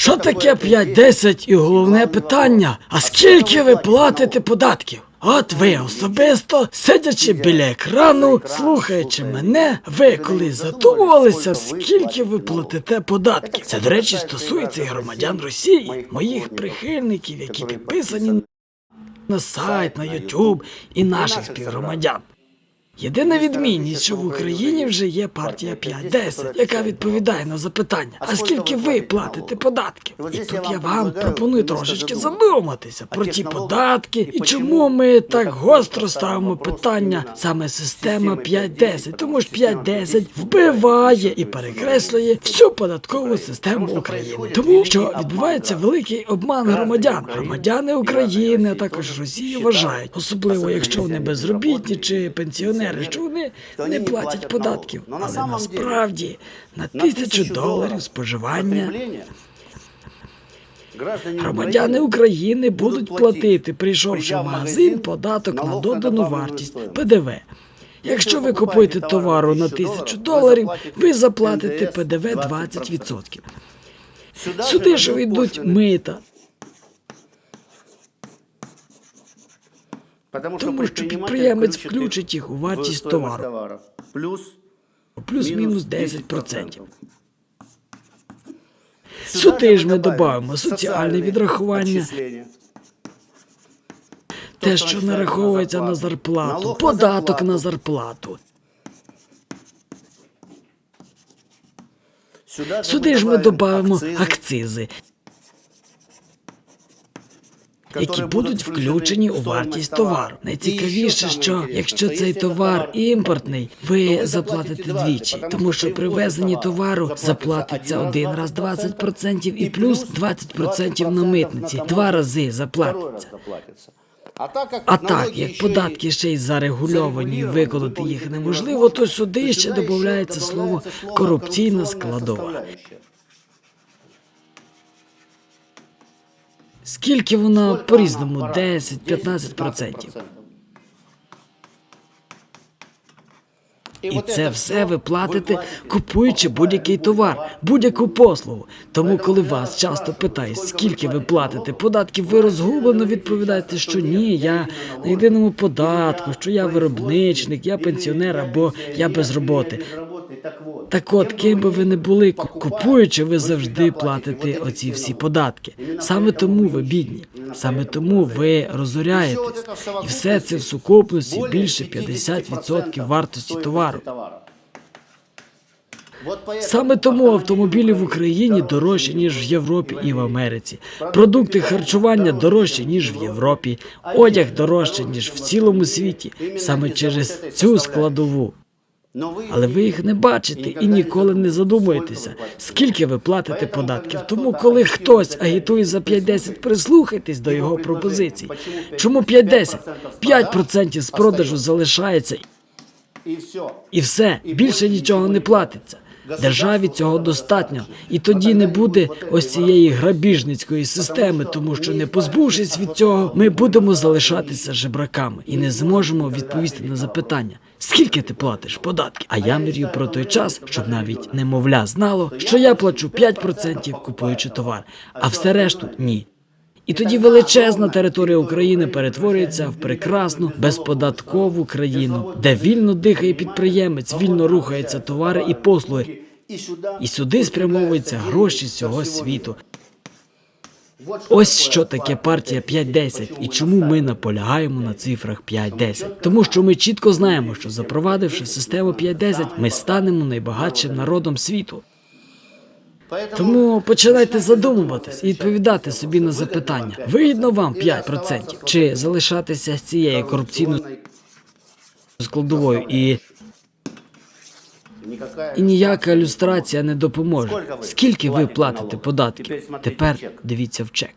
Що таке 5-10 і головне питання? А скільки ви платите податків? От ви особисто, сидячи біля екрану, слухаючи мене, ви колись задумувалися, скільки ви платите податків? Це, до речі, стосується і громадян Росії, моїх прихильників, які підписані на сайт, на YouTube і наших співгромадян. Єдина відмінність, що в Україні вже є партія 5-10, яка відповідає на запитання, а скільки ви платите? податків? І тут я вам пропоную трошечки задуматися про ті податки і чому ми так гостро ставимо питання саме система 5-10, тому ж 5-10 вбиває і перекреслює всю податкову систему України, тому що відбувається великий обман громадян. Громадяни України, а також Росії вважають, особливо якщо вони безробітні чи пенсіонери, що вони не платять податків. Але насправді на тисячу доларів споживання громадяни України будуть платити, прийшовши в магазин, податок на додану вартість ПДВ. Якщо ви купуєте товару на тисячу доларів, ви заплатите ПДВ 20%. Сюди ж йдуть мита, тому що підприємець включить їх у вартість товару, Плюс плюс-мінус 10%. Сюди ж ми додаємо соціальне відрахування, те, що нараховується на зарплату, податок на зарплату. Сюди ж ми додаємо акцизи, які будуть включені у вартість товару. Найцікавіше, що якщо цей товар імпортний, ви заплатите двічі, тому що при ввезенні товару заплатиться один раз 20% і плюс 20% на митниці. Два рази заплатиться. А так, як податки ще й зарегульовані, і виконати їх неможливо, то сюди ще додається слово корупційна складова. Скільки вона по-різному 10-15%. І це все ви платите, купуючи будь-який товар, будь-яку послугу. Тому, коли вас часто питають, скільки ви платите податків, ви розгублено відповідаєте, що ні, я на єдиному податку, що я виробничник, я пенсіонер або я без роботи. Так от, ким би ви не були, купуючи, ви завжди платите оці всі податки. Саме тому ви бідні, саме тому ви розоряєтесь. І все це в сукупності більше 50% вартості товару. Саме тому автомобілі в Україні дорожчі, ніж в Європі. І в Америці. Продукти харчування дорожчі, ніж в Європі, одяг дорожче, ніж в цілому світі, саме через цю складову. Але ви їх не бачите і ніколи не задумуєтеся, скільки ви платите податків. Тому, коли хтось агітує за 5-10, прислухайтесь до його пропозицій. Чому 5-10? 5% з продажу залишається І все. більше нічого не платиться. Державі цього достатньо, і тоді не буде ось цієї грабіжницької системи, тому що не позбувшись від цього, ми будемо залишатися жебраками і не зможемо відповісти на запитання, скільки ти платиш податки. А я мрію про той час, щоб навіть немовля знало, що я плачу 5% купуючи товар, а все решту ні. І тоді величезна територія України перетворюється в прекрасну безподаткову країну, де вільно дихає підприємець, вільно рухаються товари і послуги, І сюди, сюди спрямовуються гроші з цього світу. Ось що таке партія 5-10 і чому ми наполягаємо на цифрах 5-10. Тому що ми чітко знаємо, що запровадивши систему 5-10, ми станемо найбагатшим народом світу. Тому починайте задумуватись і відповідати собі на запитання: вигідно вам 5% чи залишатися з цією корупційною складовою? І, і ніяка люстрація не допоможе. Скільки ви платите податків? Тепер дивіться в чек.